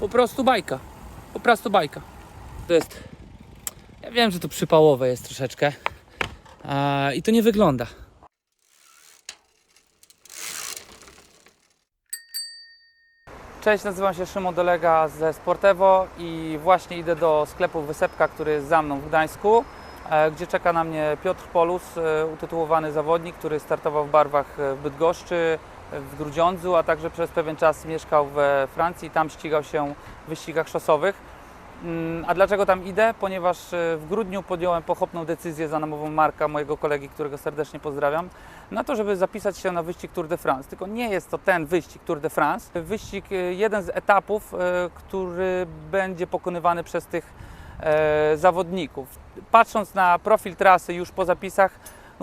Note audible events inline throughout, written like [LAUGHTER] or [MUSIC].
Po prostu bajka. Po prostu bajka. To jest. Ja wiem, że to przypałowe jest troszeczkę. A, I to nie wygląda. Cześć, nazywam się Szymon Dolega ze Sportevo i właśnie idę do sklepu Wysepka, który jest za mną w Gdańsku, e, gdzie czeka na mnie Piotr Polus, e, utytułowany zawodnik, który startował w barwach e, Bydgoszczy, w Grudziądzu, a także przez pewien czas mieszkał we Francji tam ścigał się w wyścigach szosowych. Mm, A dlaczego tam idę? Ponieważ e, w grudniu podjąłem pochopną decyzję za namową Marka, mojego kolegi, którego serdecznie pozdrawiam, na to, żeby zapisać się na wyścig Tour de France. Tylko nie jest to ten wyścig Tour de France. Wyścig, e, jeden z etapów, e, który będzie pokonywany przez tych zawodników. Patrząc na profil trasy już po zapisach,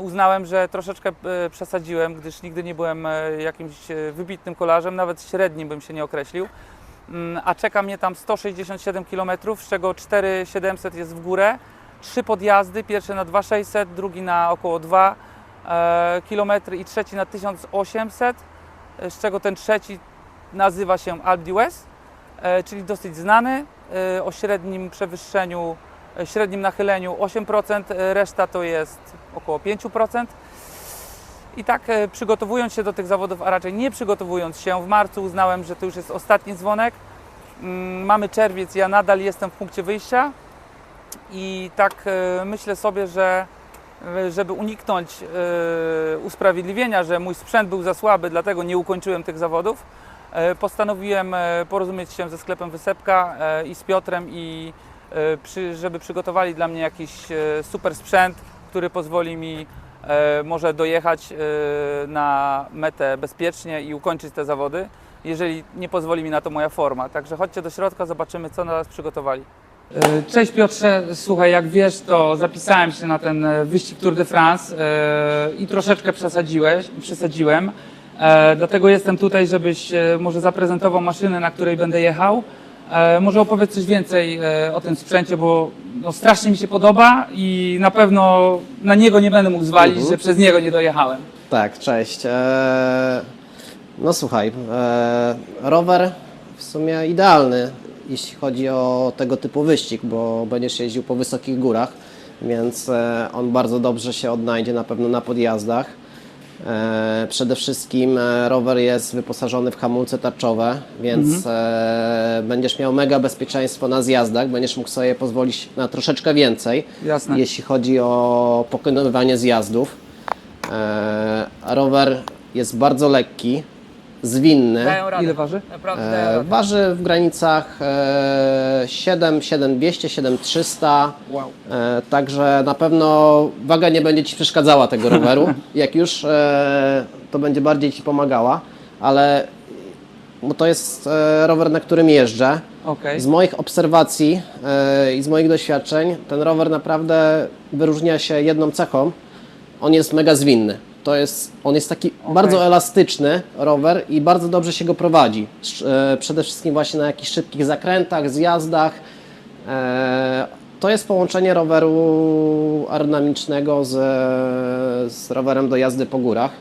uznałem, że troszeczkę e, przesadziłem, gdyż nigdy nie byłem e, jakimś e, wybitnym kolarzem, nawet średnim bym się nie określił. Mm, A czeka mnie tam 167 km, z czego 4700 jest w górę, trzy podjazdy, pierwszy na 2600, drugi na około 2 e, km i trzeci na 1800, e, z czego ten trzeci nazywa się Alpe d'Huez, czyli dosyć znany, o średnim przewyższeniu, średnim nachyleniu 8%, e, reszta to jest około 5%. I tak e, przygotowując się do tych zawodów, a raczej nie przygotowując się, w marcu uznałem, że to już jest ostatni dzwonek. Mm, Mamy czerwiec, ja nadal jestem w punkcie wyjścia i tak e, myślę sobie, że żeby uniknąć usprawiedliwienia, że mój sprzęt był za słaby, dlatego nie ukończyłem tych zawodów, postanowiłem porozumieć się ze sklepem Wysepka i z Piotrem i żeby przygotowali dla mnie jakiś e, super sprzęt, który pozwoli mi e, może dojechać e, na metę bezpiecznie i ukończyć te zawody, jeżeli nie pozwoli mi na to moja forma. Także chodźcie do środka, zobaczymy, co nas przygotowali. E, Cześć Piotrze, słuchaj, jak wiesz, to zapisałem się na ten e, wyścig Tour de France e, i troszeczkę przesadziłeś, przesadziłem. E, Dlatego jestem tutaj, żebyś e, może zaprezentował maszynę, na której będę jechał. E, Może opowiedz coś więcej e, o tym sprzęcie, bo no, strasznie mi się podoba i na pewno na niego nie będę mógł zwalić, Mhm. że przez niego nie dojechałem. Tak, cześć. Eee, no słuchaj, eee, rower w sumie idealny, jeśli chodzi o tego typu wyścig, bo będziesz jeździł po wysokich górach, więc e, on bardzo dobrze się odnajdzie na pewno na podjazdach. E, przede wszystkim e, rower jest wyposażony w hamulce tarczowe, więc e, będziesz miał mega bezpieczeństwo na zjazdach, będziesz mógł sobie pozwolić na troszeczkę więcej, Jasne. jeśli chodzi o pokonywanie zjazdów. Rower jest bardzo lekki, zwinny. Ile waży? Naprawdę dają E, radę. waży w granicach e, 7, 7200, 7300. Wow. E, także na pewno waga nie będzie Ci przeszkadzała tego roweru. [LAUGHS] Jak już, e, to będzie bardziej Ci pomagała, ale bo to jest e, rower, na którym jeżdżę. Okej. Z moich obserwacji e, i z moich doświadczeń, ten rower naprawdę wyróżnia się jedną cechą. On jest mega zwinny. To jest, on jest taki bardzo elastyczny rower i bardzo dobrze się go prowadzi. E, przede wszystkim właśnie na jakichś szybkich zakrętach, zjazdach. E, to jest połączenie roweru aerodynamicznego z, z rowerem do jazdy po górach.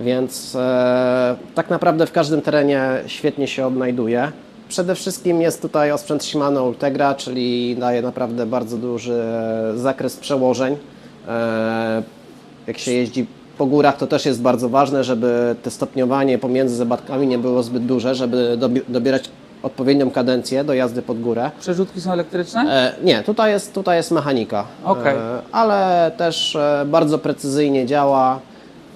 Więc e, tak naprawdę w każdym terenie świetnie się odnajduje. Przede wszystkim jest tutaj osprzęt Shimano Ultegra, czyli daje naprawdę bardzo duży zakres przełożeń. Jak się jeździ po górach, to też jest bardzo ważne, żeby te stopniowanie pomiędzy zabatkami nie było zbyt duże, żeby dobi- dobierać odpowiednią kadencję do jazdy pod górę. Przerzutki są elektryczne? E, nie, tutaj jest, tutaj jest mechanika, Okej. e, ale też e, bardzo precyzyjnie działa.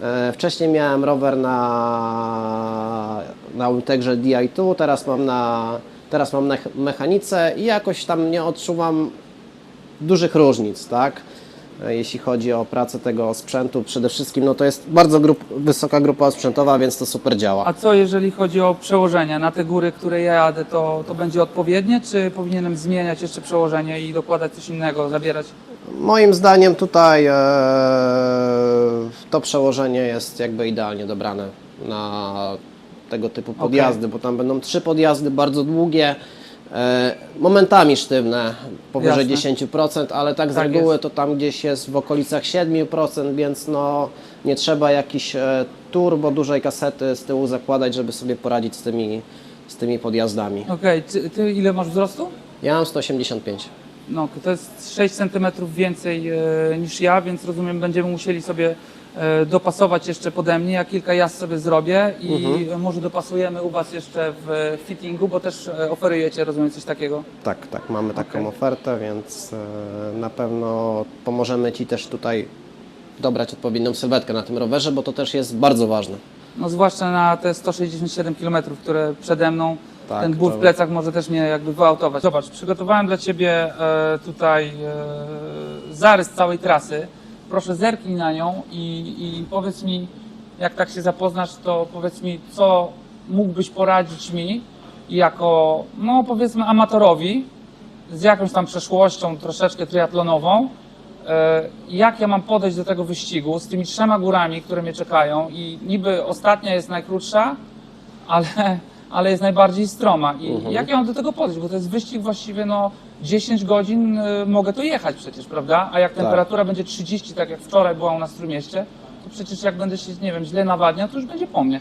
E, wcześniej miałem rower na, na Ultegrze Di2, teraz mam na, teraz mam na ch- mechanice i jakoś tam nie odczuwam dużych różnic, tak? E, Jeśli chodzi o pracę tego sprzętu, przede wszystkim no to jest bardzo grup, wysoka grupa sprzętowa, więc to super działa. A co jeżeli chodzi o przełożenia na te góry, które ja jadę, to, to będzie odpowiednie, czy powinienem zmieniać jeszcze przełożenie i dokładać coś innego, zabierać? Moim zdaniem tutaj e, to przełożenie jest jakby idealnie dobrane na tego typu podjazdy, bo tam będą trzy podjazdy bardzo długie, momentami sztywne, powyżej Jasne. 10%, ale tak z Tak reguły jest. to tam gdzieś jest w okolicach 7%, więc no nie trzeba jakiś e, turbo dużej kasety z tyłu zakładać, żeby sobie poradzić z tymi z tymi podjazdami. Okej, ty, ty ile masz wzrostu? Ja mam 185. No, to jest 6 cm więcej e, niż ja, więc rozumiem, będziemy musieli sobie e, dopasować jeszcze pode mnie. Ja kilka jazd sobie zrobię i Mhm. może dopasujemy u Was jeszcze w fittingu, bo też e, oferujecie, rozumiem, coś takiego. Tak, tak, mamy taką Okej. ofertę, więc e, na pewno pomożemy Ci też tutaj dobrać odpowiednią sylwetkę na tym rowerze, bo to też jest bardzo ważne. No zwłaszcza na te 167 km, które przede mną, Tak, ten ból w plecach może też mnie jakby wyautować. Zobacz, przygotowałem dla Ciebie e, tutaj e, zarys całej trasy. Proszę zerknij na nią i, i powiedz mi, jak tak się zapoznasz, to powiedz mi, co mógłbyś poradzić mi jako, no powiedzmy, amatorowi z jakąś tam przeszłością troszeczkę triatlonową, e, jak ja mam podejść do tego wyścigu z tymi trzema górami, które mnie czekają i niby ostatnia jest najkrótsza, ale, ale jest najbardziej stroma. I jak ja mam do tego podejść? Bo to jest wyścig właściwie no 10 godzin y, mogę to jechać przecież, prawda? A jak temperatura będzie 30, tak jak wczoraj była u nas w Trójmieście, to przecież jak będę się, nie wiem, źle nawadniał, to już będzie po mnie.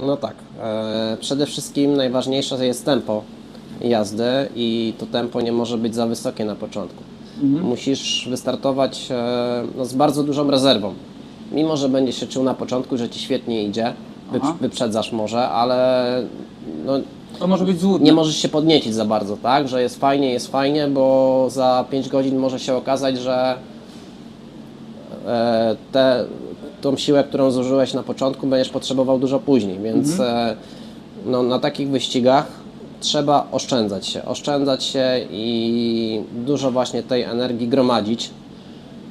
No tak. E, przede wszystkim najważniejsze jest tempo jazdy i to tempo nie może być za wysokie na początku. Musisz wystartować e, no, z bardzo dużą rezerwą. Mimo, że będzie się czuł na początku, że Ci świetnie idzie, Aha. wyprzedzasz może, ale no, To może być złudne. nie możesz się podniecić za bardzo, tak? Że jest fajnie, jest fajnie, bo za 5 godzin może się okazać, że e, te, tą siłę, którą zużyłeś na początku, będziesz potrzebował dużo później, więc e, no, na takich wyścigach trzeba oszczędzać się, oszczędzać się i dużo właśnie tej energii gromadzić,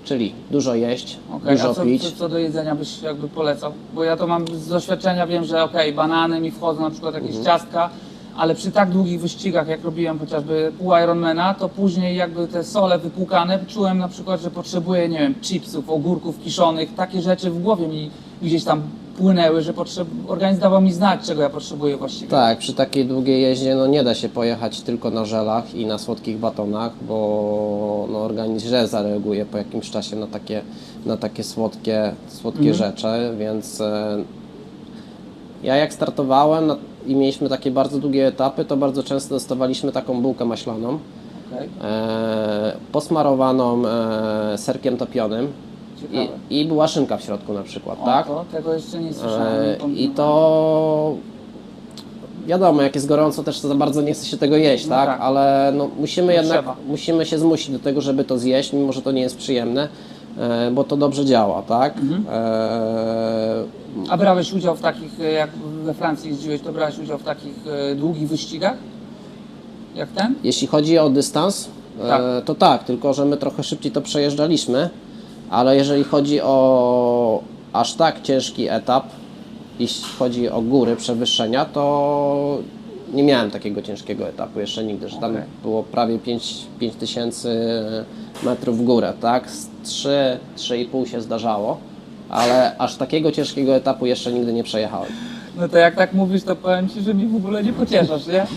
czyli dużo jeść, Okej, dużo a co, pić. co, co do jedzenia byś jakby polecał? Bo ja to mam z doświadczenia, wiem, że okej, banany mi wchodzą, na przykład jakieś Mhm. ciastka, ale przy tak długich wyścigach, jak robiłem chociażby pół Ironmana, to później jakby te sole wypłukane, czułem na przykład, że potrzebuję, nie wiem, chipsów, ogórków kiszonych, takie rzeczy w głowie mi gdzieś tam płynęły, że potrzeb... organizm dawał mi znać, czego ja potrzebuję właściwie. Tak, przy takiej długiej jeździe no nie da się pojechać tylko na żelach i na słodkich batonach, bo no, organizm źle zareaguje po jakimś czasie na takie, na takie słodkie, słodkie rzeczy, więc e, ja jak startowałem na, i mieliśmy takie bardzo długie etapy, to bardzo często dostawaliśmy taką bułkę maślaną, Okej, e, posmarowaną e, serkiem topionym. I, i była szynka w środku na przykład, O, tak? to, tego jeszcze nie słyszałem. E, nie I to wiadomo, jak jest gorąco, też za bardzo nie chce się tego jeść, No tak? tak. Ale no, musimy No jednak trzeba. musimy się zmusić do tego, żeby to zjeść, mimo że to nie jest przyjemne, e, bo to dobrze działa, tak? Mhm. E, A brałeś udział w takich, e, jak we Francji jeździłeś, to brałeś udział w takich długich wyścigach? Jak ten? jeśli chodzi o dystans, Tak. e, to tak, tylko że my trochę szybciej to przejeżdżaliśmy, ale jeżeli chodzi o aż tak ciężki etap, jeśli chodzi o góry, przewyższenia, to nie miałem takiego ciężkiego etapu jeszcze nigdy, że tam Okej. było prawie 5 tysięcy metrów w górę, tak? Z 3, 3,5 się zdarzało, ale aż takiego ciężkiego etapu jeszcze nigdy nie przejechałem. No to jak tak mówisz, to powiem Ci, że mnie w ogóle nie pocieszasz, nie? [LAUGHS]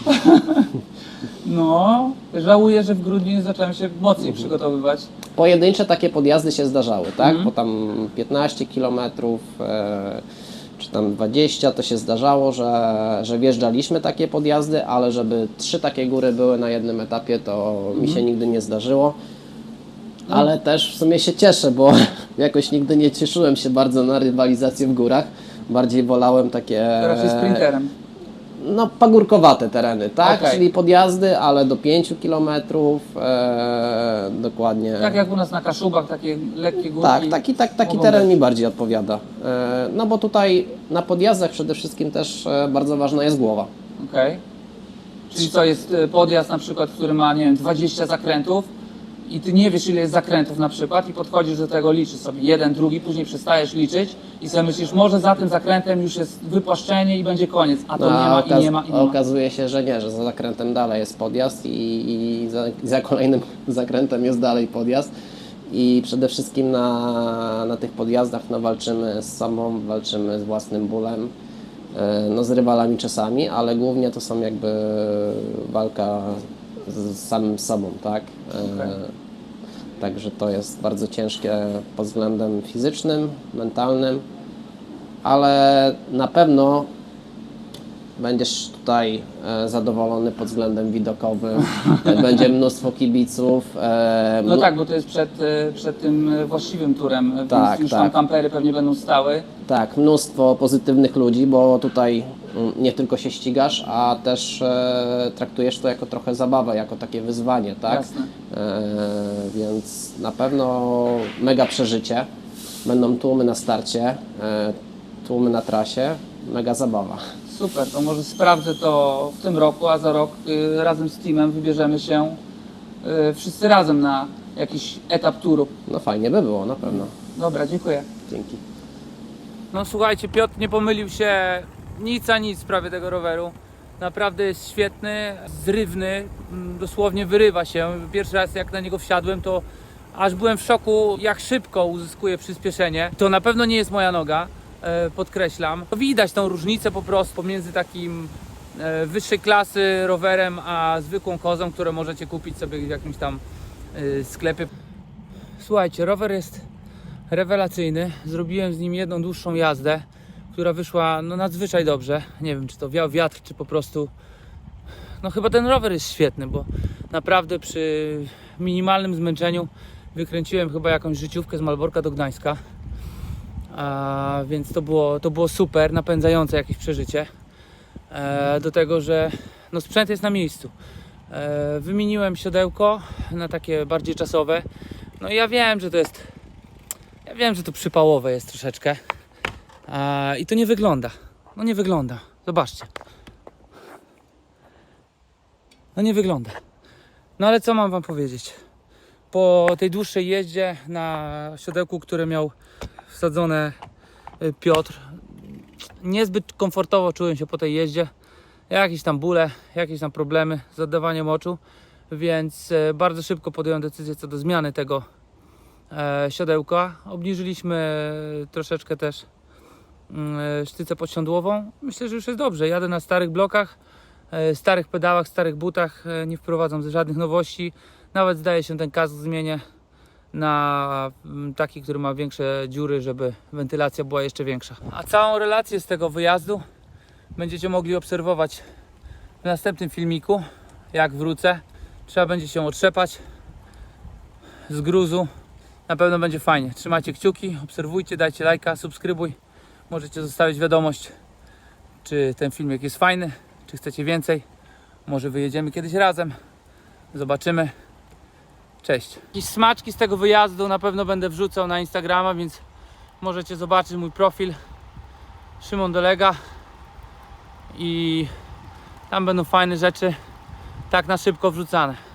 No, żałuję, że w grudniu nie zacząłem się mocniej przygotowywać. Pojedyncze takie podjazdy się zdarzały, tak? Mhm. Po tam 15 km e, czy tam 20 to się zdarzało, że, że wjeżdżaliśmy takie podjazdy, ale żeby trzy takie góry były na jednym etapie, to mi Mhm. się nigdy nie zdarzyło. No. Ale też w sumie się cieszę, bo [LAUGHS] jakoś nigdy nie cieszyłem się bardzo na rywalizację w górach. Bardziej wolałem takie Teraz jest sprinterem. no, pagórkowate tereny, tak? Okej. Czyli podjazdy, ale do 5 km e, dokładnie. Tak jak u nas na Kaszubach, takie lekkie górki. Tak, taki, tak, taki teren mi bardziej odpowiada. E, No bo tutaj na podjazdach przede wszystkim też e, bardzo ważna jest głowa. Okej. Czyli co, jest e, podjazd na przykład, który ma, nie wiem, 20 zakrętów i Ty nie wiesz, ile jest zakrętów na przykład i podchodzisz do tego, liczysz sobie jeden, drugi, później przestajesz liczyć i sobie myślisz, może za tym zakrętem już jest wypłaszczenie i będzie koniec, a to No, nie ma i okaz- nie ma i nie ma. okazuje się, że nie, że za zakrętem dalej jest podjazd i, i za, za kolejnym [LAUGHS] zakrętem jest dalej podjazd. I przede wszystkim na, na tych podjazdach no, walczymy z sobą, walczymy z własnym bólem, e, no, z rywalami czasami, ale głównie to są jakby walka z, samym sobą, tak? E, Okej. Także to jest bardzo ciężkie pod względem fizycznym, mentalnym, ale na pewno Będziesz tutaj e, zadowolony pod względem widokowym. E, [LAUGHS] Będzie mnóstwo kibiców. e, No tak, bo to jest przed, e, przed tym właściwym turem, więc Tak, już tak. tam kampery pewnie będą stały. Tak, mnóstwo pozytywnych ludzi, bo tutaj mm, nie tylko się ścigasz, a też e, traktujesz to jako trochę zabawę, jako takie wyzwanie, tak? Jasne. E, więc na pewno mega przeżycie. Będą tłumy na starcie, e, tłumy na trasie, mega zabawa. Super, to może sprawdzę to w tym roku, a za rok y, razem z teamem wybierzemy się y, wszyscy razem na jakiś etap turu. No fajnie by było, na pewno. Dobra, dziękuję. Dzięki. No słuchajcie, Piotr nie pomylił się nic a nic w sprawie tego roweru. Naprawdę jest świetny, zrywny, mm, dosłownie wyrywa się. Pierwszy raz jak na niego wsiadłem, to aż byłem w szoku, jak szybko uzyskuje przyspieszenie. To na pewno nie jest moja noga, podkreślam. Widać tą różnicę po prostu pomiędzy takim e, wyższej klasy rowerem, a zwykłą kozą, które możecie kupić sobie w jakimś tam e, sklepie. Słuchajcie, rower jest rewelacyjny. Zrobiłem z nim jedną dłuższą jazdę, która wyszła no, nadzwyczaj dobrze. Nie wiem, czy to wiał wiatr, czy po prostu. No, chyba ten rower jest świetny, bo naprawdę przy minimalnym zmęczeniu wykręciłem chyba jakąś życiówkę z Malborka do Gdańska. A, więc to było, to było super, napędzające jakieś przeżycie. E, do tego, że no, sprzęt jest na miejscu. E, wymieniłem siodełko na takie bardziej czasowe. No i ja wiem, że to jest ja wiem, że to przypałowe jest troszeczkę. A, I to nie wygląda. No nie wygląda. Zobaczcie. No nie wygląda. No ale co mam wam powiedzieć? Po tej dłuższej jeździe na siodełku, które miał wsadzone y, Piotr, niezbyt komfortowo czułem się po tej jeździe. Jakieś tam bóle, jakieś tam problemy z oddawaniem oczu, więc e, bardzo szybko podjąłem decyzję co do zmiany tego e, siodełka. Obniżyliśmy troszeczkę też mm, e, sztycę podsiądłową. Myślę, że już jest dobrze. Jadę na starych blokach, starych pedałach, starych butach. Nie wprowadzam żadnych nowości. Nawet zdaje się ten kask zmienię na mm, taki, który ma większe dziury, żeby wentylacja była jeszcze większa. A całą relację z tego wyjazdu będziecie mogli obserwować w następnym filmiku, jak wrócę. Trzeba będzie się otrzepać z gruzu. Na pewno będzie fajnie. Trzymajcie kciuki, obserwujcie, dajcie lajka, subskrybuj. Możecie zostawić wiadomość, czy ten filmik jest fajny, czy chcecie więcej. Może wyjedziemy kiedyś razem. Zobaczymy. Cześć. Jakieś smaczki z tego wyjazdu na pewno będę wrzucał na Instagrama, więc możecie zobaczyć mój profil Szymon Dolega i tam będą fajne rzeczy tak na szybko wrzucane.